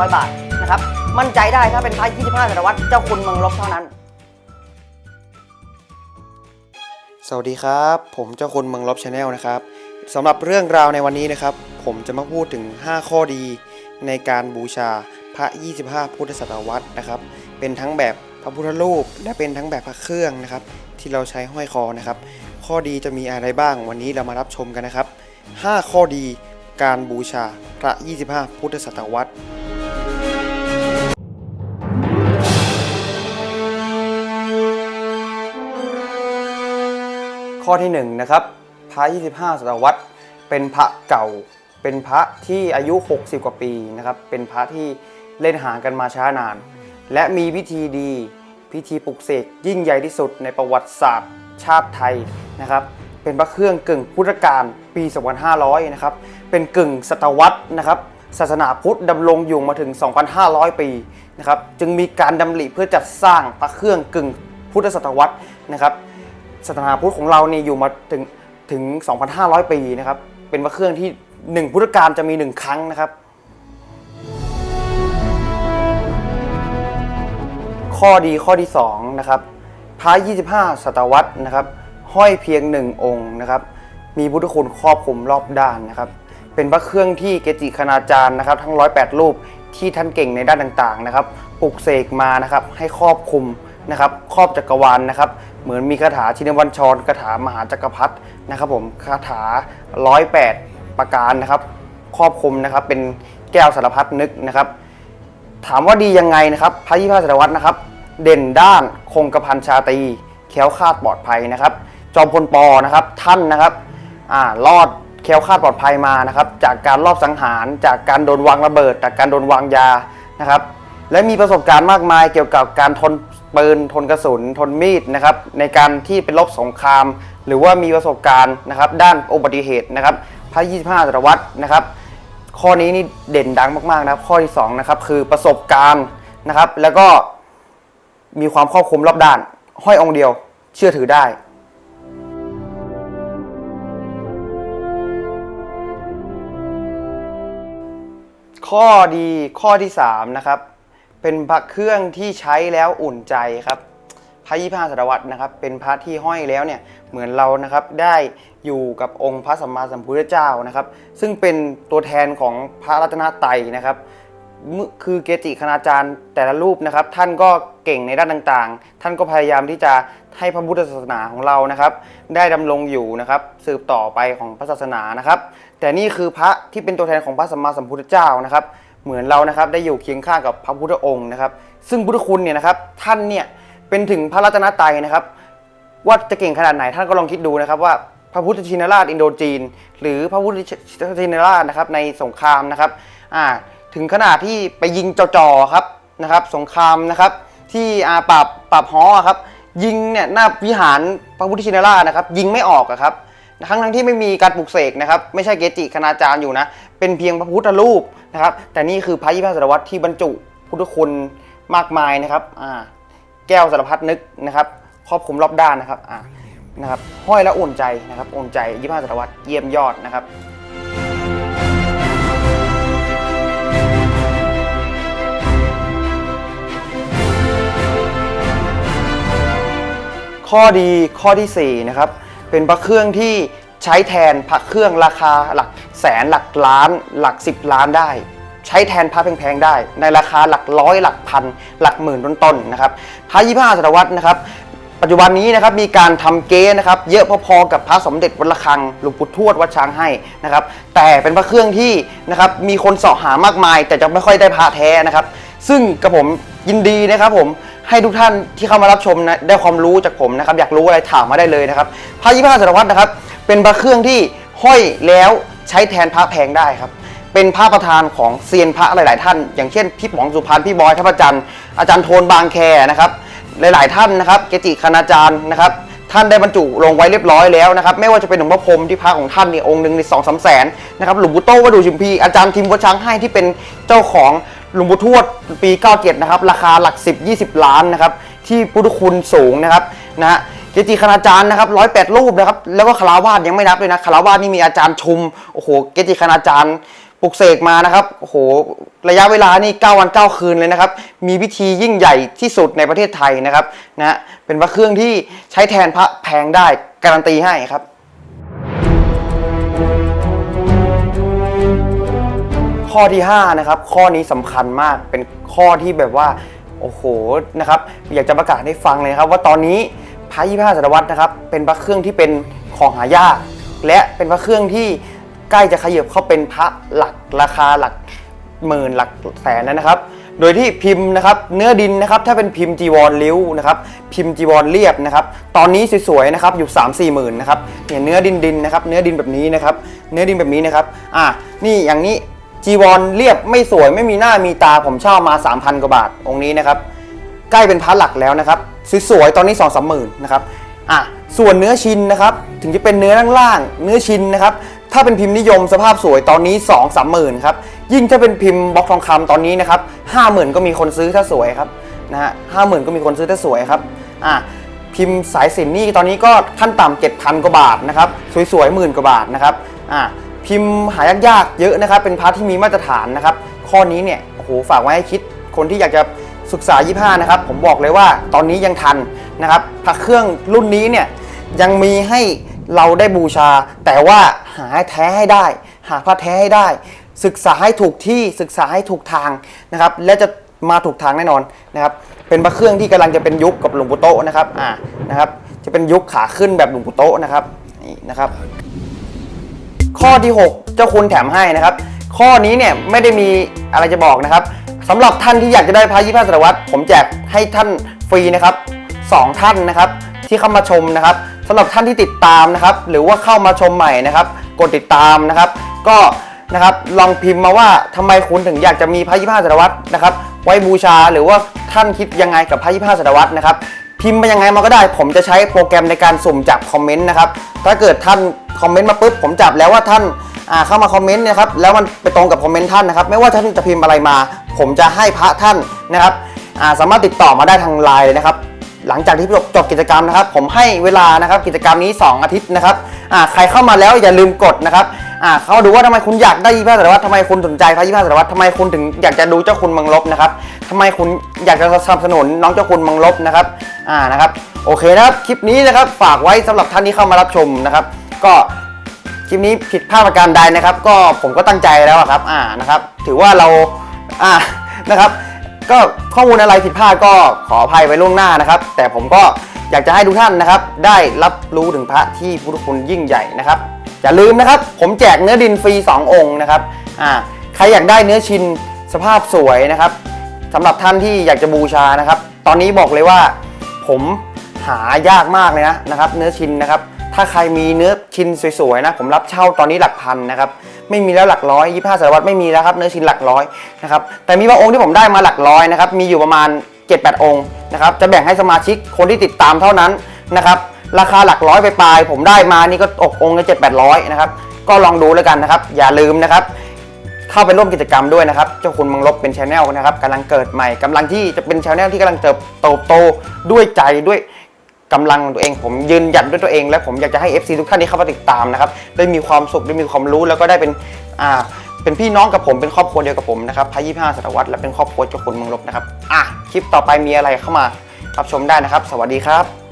ร้อยบาทนะครับ มั่นใจได้ถ้าเป็นพระ25ศตวรรษเจ้าคุณเมืองลบเท่านั้น สวัสดีครับ ผมเจ้าคุณเมืองลบชาแนลนะครับสำหรับเรื่องราวในวันนี้นะครับ ผมจะมาพูดถึง 5 ข้อดีในการบูชาพระ 25 พุทธศตวรรษนะครับ เป็นทั้งแบบพระพุทธรูป และเป็นทั้งแบบพระเครื่องนะครับ ที่เราใช้ห้อยคอนะครับ ข้อดีจะมีอะไรบ้างวันนี้เรามารับชมกันนะครับ 5 ข้อดีการบูชาพระ 25 พุทธศตวรรษ ข้อที่1นะครับพระ 25 ศตวรรษ เป็นพระเก่า เป็นพระที่อายุ 60 กว่าปีนะครับ เป็นพระที่เล่นหางกันมาช้านาน และมีพิธีดีพิธีปลุกเสกยิ่งใหญ่ที่สุดในประวัติศาสตร์ ชาติไทยนะครับ เป็นพระเครื่องกึ่งพุทธกาลปี 2500 นะครับ เป็นกึ่งศตวรรษนะครับศาสนาพุทธดำรงอยู่มาถึง 2,500 ปีนะครับ จึงมีการดำริเพื่อจัดสร้างพระเครื่องกึ่งพุทธศตวรรษนะครับ ศาสนาพุทธของเราเนี่ยอยู่มาถึงถึง 2,500 ปีนะครับ เป็นพระเครื่องที่ 1 พุทธกาลจะมี 1 ครั้งนะครับ ข้อดีข้อที่2นะครับพระ 25 ศตวรรษนะครับ ห้อยเพียง 1 องค์นะครับ มีพุทธคุณครอบคลุมรอบด้านนะครับ เป็นพระเครื่องที่เกจิคณาจารย์นะครับ ทั้ง 108 รูปที่ท่านเก่งในด้านต่างๆนะครับ ปลุกเสกมานะครับ ให้ครอบคลุมนะครับ ครอบจักรวาลนะครับ เหมือนมีคาถาชินวัญชรคาถามหาจักรพรรดินะครับผมคาถา 108 ประการนะครับครอบคลุมนะครับเป็นแก้วสารพัดนึกนะครับ ถามว่าดียังไงนะครับพระยี่ห้าศตวรรนะครับ เด่นด้านคงกระพันชาตรีแค้วคาดปลอดภัยนะครับ จอมพลปอนะครับท่านนะครับอ่ารอดแค้วคาดปลอดภัยมานะครับ จากการลอบสังหาร จากการโดนวางระเบิด จากการโดนวางยานะครับ และมีประสบการณ์มากมายเกี่ยวกับการทนปืนทนกระสุนทนมีดนะครับในการที่เป็นรบสงคราม หรือว่ามีประสบการณ์นะครับด้านอุบัติเหตุนะครับพระ 25ศตวรรษนะครับ ข้อนี้นี่เด่นดังมากๆนะครับ ข้อที่2นะครับคือประสบการณ์นะครับ แล้วก็มีความครอบคลุมรอบด้าน ห้อยองเดียว เชื่อถือได้ข้อดีข้อที่3นะครับ เป็นพระเครื่องที่ใช้แล้วอุ่นใจครับพระยี่ห้าศตวรรษนะครับ เป็นพระที่ห้อยแล้วเนี่ยเหมือนเรานะครับได้อยู่กับองค์พระสัมมาสัมพุทธเจ้านะครับ ซึ่งเป็นตัวแทนของพระรัตนตรัยนะครับคือเกจิคณาจารย์แต่ละรูปนะครับ ท่านก็เก่งในด้านต่างๆ ท่านก็พยายามที่จะให้พระพุทธศาสนาของเรานะครับ ได้ดำรงอยู่นะครับ สืบต่อไปของพระศาสนานะครับ แต่นี่คือพระที่เป็นตัวแทนของพระสัมมาสัมพุทธเจ้านะครับ เหมือนเรานะครับได้อยู่เคียงข้างกับพระพุทธองค์นะครับ ซึ่งพุทธคุณเนี่ยนะครับท่านเนี่ยเป็นถึงพระรัตนตรัยนะครับ ว่าจะเก่งขนาดไหนท่านก็ลองคิดดูนะครับว่าพระพุทธชินราชอินโดจีน หรือพระพุทธชินราชนะครับในสงครามนะครับอ่าถึงขนาดที่ไปยิงจ่อๆครับนะครับ สงครามนะครับ ที่อาปราบปราบฮอครับ ยิงเนี่ยหน้าวิหารพระพุทธชินราชนะครับ ยิงไม่ออกอะครับ ทั้งทั้งที่ไม่มีการปลุกเสกนะครับไม่ใช่เกจิคณาจารย์อยู่นะ เป็นเพียงพระพุทธรูปนะครับ แต่นี่คือพระยี่ห้าศตวรรที่บรรจุพุทธคุณมากมายนะครับอ่าแก้วสารพัดนึกนะครับ ครอบคลุมรอบด้านนะครับอ่านะครับห้อยแล้วอุ่นใจนะครับอุ่นใจยี่ห้าศตวรรเยี่ยมยอดนะครับข้อดีข้อที่4นะครับ เป็นพระเครื่องที่ใช้แทนพระเครื่องราคาหลักแสนหลักล้านหลัก 10 ล้านได้ ใช้แทนพระแพงๆได้ ในราคาหลักร้อยหลักพันหลักหมื่นต้นๆนะครับพระยี่ห้าศตวรรษนะครับปัจจุบันนี้นะครับมีการทำเก๊นะครับเยอะพอๆกับพระสมเด็จวัดระฆังหลวงปู่ทวดวัดช้างให้นะครับแต่เป็นพระเครื่องที่นะครับมีคนเสาะหามากมาย แต่จะไม่ค่อยได้พระแท้นะครับ ซึ่งกับผมยินดีนะครับผม ให้ทุกท่านที่เข้ามารับชมนะได้ความรู้จากผมนะครับอยากรู้อะไรถามมาได้เลยนะครับพระยี่ห้าศตวรรนะครับเป็นพระเครื่องที่ห้อยแล้วใช้แทนพระแพงได้ครับเป็นพระประธานของเซียนพระหลาย ๆ ท่าน อย่างเช่นพี่ป๋องสุพรรณพี่บอยท่าประจันทร์อาจารย์โทนบางแคนะครับหลาย ๆ ท่านนะครับเกจิคณาจารย์นะครับท่านได้บรรจุลงไว้เรียบร้อยแล้วนะครับไม่ว่าจะเป็นหลวงพ่อพรมที่พระของท่านเนี่ยองค์หนึ่งในสองสามแสนนะครับหลวงปู่โต้วัดดูชิมพีอาจารย์ทิมวัดช้างให้ที่เป็นเจ้าของ หลวงปู่ทวดปี 97 นะครับ ราคาหลัก 10 20 ล้านนะครับ ที่พุทธคุณสูงนะครับนะฮะเกจิคณาจารย์นะครับร้อยแปดรูปนะครับ แล้วก็คาราวาสยังไม่นับเลยนะคาราวาสนี่มีอาจารย์ชุม โอ้โห เกจิคณาจารย์ปลุกเสกมานะครับ โอ้โห ระยะเวลานี่ 9 วัน 9 คืนเลยนะครับ มีพิธียิ่งใหญ่ที่สุดในประเทศไทยนะครับ นะฮะเป็นพระเครื่องที่ใช้แทนพระแพงได้ การันตีให้ครับ ข้อที่5นะครับข้อนี้สำคัญมากเป็นข้อที่แบบว่าโอ้โหนะครับอยากจะประกาศให้ฟังเลยครับว่าตอนนี้พระยี่ห้าศตวรรษนะครับเป็นพระเครื่องที่เป็นของหายาก และเป็นพระเครื่องที่ใกล้จะขยับเข้าเป็นพระหลักราคาหลักหมื่นหลักแสนแล้วนะครับ โดยที่พิมพ์นะครับเนื้อดินนะครับถ้าเป็นพิมพ์จีวรริ้วนะครับพิมพ์จีวรเรียบนะครับตอนนี้สวยๆนะครับอยู่ 3 4มสี่หมื่นนะครับเนี่ยเนื้อดินดินนะครับเนื้อดินแบบนี้นะครับเนื้อดินแบบนี้นะครับอะนี่อย่างนี้ จีวรเรียบไม่สวยไม่มีหน้ามีตาผมเช่ามา 3,000 กว่าบาท องค์นี้นะครับ ใกล้เป็นพระหลักแล้วนะครับสวยๆตอนนี้2องสามหมื่นนะครับอะส่วนเนื้อชินนะครับ ถึงจะเป็นเนื้อล่างๆเนื้อชินนะครับ ถ้าเป็นพิมพ์นิยมสภาพสวยตอนนี้2องสามหมื่นครับยิ่งถ้าเป็นพิมพ์บล็อกทองคำตอนนี้นะครับห้าหมื่นก็มีคนซื้อถ้าสวยครับนะฮะห้าหมื่นก็มีคนซื้อถ้าสวยครับอะพิมพ์สายสินนี่ตอนนี้ก็ขั้นต่ำเจ็ดพันกว่าบาทนะครับสวยๆหมื่นกว่าบาทนะครับอะ พิมพ์หายากๆเยอะนะครับ เป็นพาร์ทที่มีมาตรฐานนะครับ ข้อนี้เนี่ยโอ้โหฝากไว้ให้คิดคนที่อยากจะศึกษา 25 นะครับ ผมบอกเลยว่าตอนนี้ยังทันนะครับพระเครื่องรุ่นนี้เนี่ยยังมีให้เราได้บูชา แต่ว่าหาแท้ให้ได้ หาพระแท้ให้ได้ ศึกษาให้ถูกที่ศึกษาให้ถูกทางนะครับ และจะมาถูกทางแน่นอนนะครับ เป็นพระเครื่องที่กำลังจะเป็นยุคกับหลวงปู่โตนะครับอ่านะครับ จะเป็นยุคขาขึ้นแบบหลวงปู่โตนะครับนี่นะครับ ข้อที่ 6 เจ้าคุณแถมให้นะครับ ข้อนี้เนี่ยไม่ได้มีอะไรจะบอกนะครับสำหรับท่านที่อยากจะได้พระยี่ห้าศตวรรผมแจกให้ท่านฟรีนะครับสองท่านนะครับที่เข้ามาชมนะครับสำหรับท่านที่ติดตามนะครับ หรือว่าเข้ามาชมใหม่นะครับ กดติดตามนะครับ ก็นะครับลองพิมพ์มาว่าทำไมคุณถึงอยากจะมีพระยี่ห้าศตวรรนะครับ ไว้บูชาหรือว่าท่านคิดยังไงกับพระยี่ห้าศตวรรนะครับ พิมพ์มายังไงมาก็ได้ ผมจะใช้โปรแกรมในการสุ่มจับคอมเมนต์นะครับ ถ้าเกิดท่านคอมเมนต์มาปุ๊บผมจับแล้วว่าท่านเข้ามาคอมเมนต์นะครับแล้วมันไปตรงกับคอมเมนต์ท่านนะครับ ไม่ว่าท่านจะพิมพ์อะไรมา ผมจะให้พระท่านนะครับาสามารถติดต่อมาได้ทางไลน์เลยนะครับ หลังจากที่จบจบกิจกรรมนะครับ ผมให้เวลานะครับกิจกรรมนี้ 2 อาทิตย์นะครับใครเข้ามาแล้วอย่าลืมกดนะครับ อ่าเขาดูว่าทำไมคุณอยากได้ยี่ห้าสารวัตรทำไมคุณสนใจพระยี่ห้าสารวัตรทำไมคุณถึงอยากจะดูเจ้าคุณมังลบนะครับทำไมคุณอยากจะสนับสนุนน้องเจ้าคุณมังลบนะครับอ่านะครับโอเคนะครับคลิปนี้นะครับฝากไว้สำหรับท่านที่เข้ามารับชมนะครับ ก็คลิปนี้ผิดพลาดประการใดนะครับ ก็ผมก็ตั้งใจแล้วครับอ่านะครับ ถือว่าเราอ่านะครับ ก็ข้อมูลอะไรผิดพลาดก็ขออภัยไว้ล่วงหน้านะครับ แต่ผมก็อยากจะให้ทุกท่านนะครับ ได้รับรู้ถึงพระที่พุทธคุณยิ่งใหญ่นะครับ อย่าลืมนะครับ ผมแจกเนื้อดินฟรี 2 องค์นะครับอ่าใครอยากได้เนื้อชินสภาพสวยนะครับสำหรับท่านที่อยากจะบูชานะครับ ตอนนี้บอกเลยว่าผมหายากมากเลยนะนะครับเนื้อชินนะครับ ถ้าใครมีเนื้อชินสวยๆนะ ผมรับเช่าตอนนี้หลักพันนะครับไม่มีแล้วหลักร้อยยี่ห้าสารวัตรไม่มีแล้วครับเนื้อชินหลักร้อยนะครับแต่มีบางองค์ที่ผมได้มาหลักร้อยนะครับมีอยู่ประมาณ 7-8 องค์นะครับจะแบ่งให้สมาชิกคนที่ติดตามเท่านั้นนะครับ ราคาหลักร้อยไปปลายผมได้มานี่ก็ตกองค์ละเจ็ดแปดร้อยนะครับก็ลองดูแล้วกันนะครับ อย่าลืมนะครับ เข้าไปร่วมกิจกรรมด้วยนะครับ เจ้าคุณมังลบเป็นชแนลนะครับกำลังเกิดใหม่กำลังที่จะเป็นชแนลที่กำลังเติบโตโตด้วยใจด้วยกำลังตัวเองผมยืนหยัดด้วยตัวเอง และผมอยากจะให้ FC ทุกท่านที่เข้ามาติดตามนะครับได้มีความสุขได้มีความรู้แล้วก็ได้เป็นอ่าเป็นพี่น้องกับผมเป็นครอบครัวเดียวกับผมนะครับพระยี่ห้าศตวรรษและเป็นครอบครัวเจ้าคุณมังลบนะครับอะคลิปต่อไปมีอะไรเข้ามารับชมได้นะครับ สวัสดีครับ